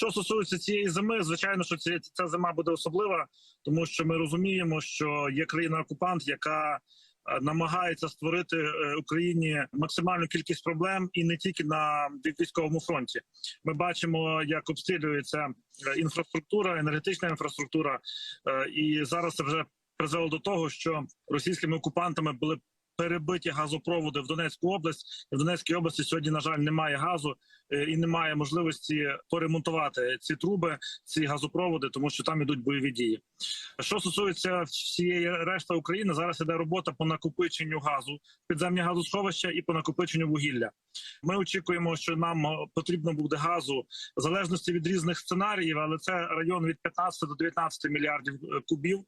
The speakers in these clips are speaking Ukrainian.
Що стосується цієї зими, звичайно, що ці, ця зима буде особлива, тому що ми розуміємо, що є країна-окупант, яка е, намагається створити е, Україні максимальну кількість проблем і не тільки на військовому фронті. Ми бачимо, як обстрілюється е, інфраструктура, енергетична інфраструктура, і зараз це вже призвело до того, що російськими окупантами були перебиті газопроводи в Донецьку область. В Донецькій області сьогодні, на жаль, немає газу е, і немає можливості поремонтувати ці труби, ці газопроводи, тому що там ідуть бойові дії. Що стосується всієї решти України, зараз іде робота по накопиченню газу, підземні газосховища і по накопиченню вугілля. Ми очікуємо, що нам е, потрібно буде газу в залежності від різних сценаріїв, але це район від 15 до 19 мільярдів е, кубів.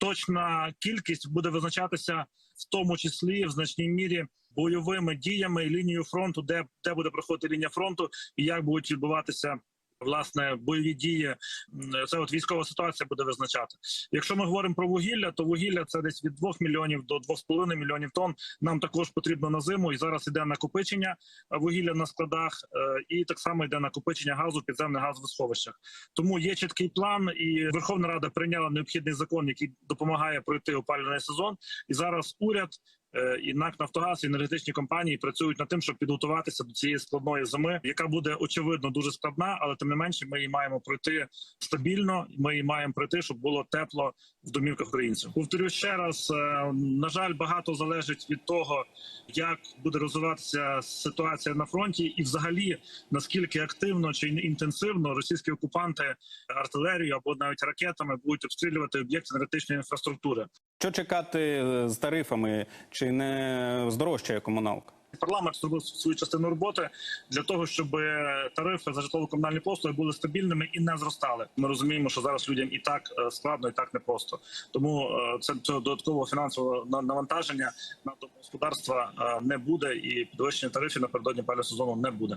Точна кількість буде визначатися в тому числі в значній мірі бойовими діями і лінією фронту, де, де буде проходити лінія фронту, і як будуть відбуватися. Власне, бойові дії це от військова ситуація буде визначати. Якщо ми говоримо про вугілля, то вугілля це десь від 2 мільйонів до 2,5 мільйонів тонн. Нам також потрібно на зиму, і зараз іде накопичення е, вугілля на складах, е, і так само йде накопичення газу підземних газових сховищах. Тому є чіткий план, і Верховна Рада прийняла необхідний закон, який допомагає пройти опалювальний сезон. І зараз уряд і НАК Нафтогаз і енергетичні компанії працюють над тим, щоб підготуватися до цієї складної зими, яка буде очевидно дуже складна, але тим не менше, ми її маємо пройти стабільно. Ми її маємо пройти, щоб було тепло в домівках українців. Повторю ще раз: е, на жаль, багато залежить від того, як буде розвиватися ситуація на фронті, і взагалі наскільки активно чи інтенсивно російські окупанти артилерією або навіть ракетами будуть обстрілювати об'єкти енергетичної інфраструктури. Що чекати е, з тарифами? Чи не здорожчає комуналка? Парламент зробив свою частину роботи для того, щоб тарифи за житлово-комунальні послуги були стабільними і не зростали. Ми розуміємо, що зараз людям і так е, складно, і так непросто. Тому е, це цього додаткового фінансового навантаження на домогосподарства е, не буде, і підвищення тарифів напередодні пального сезону не буде.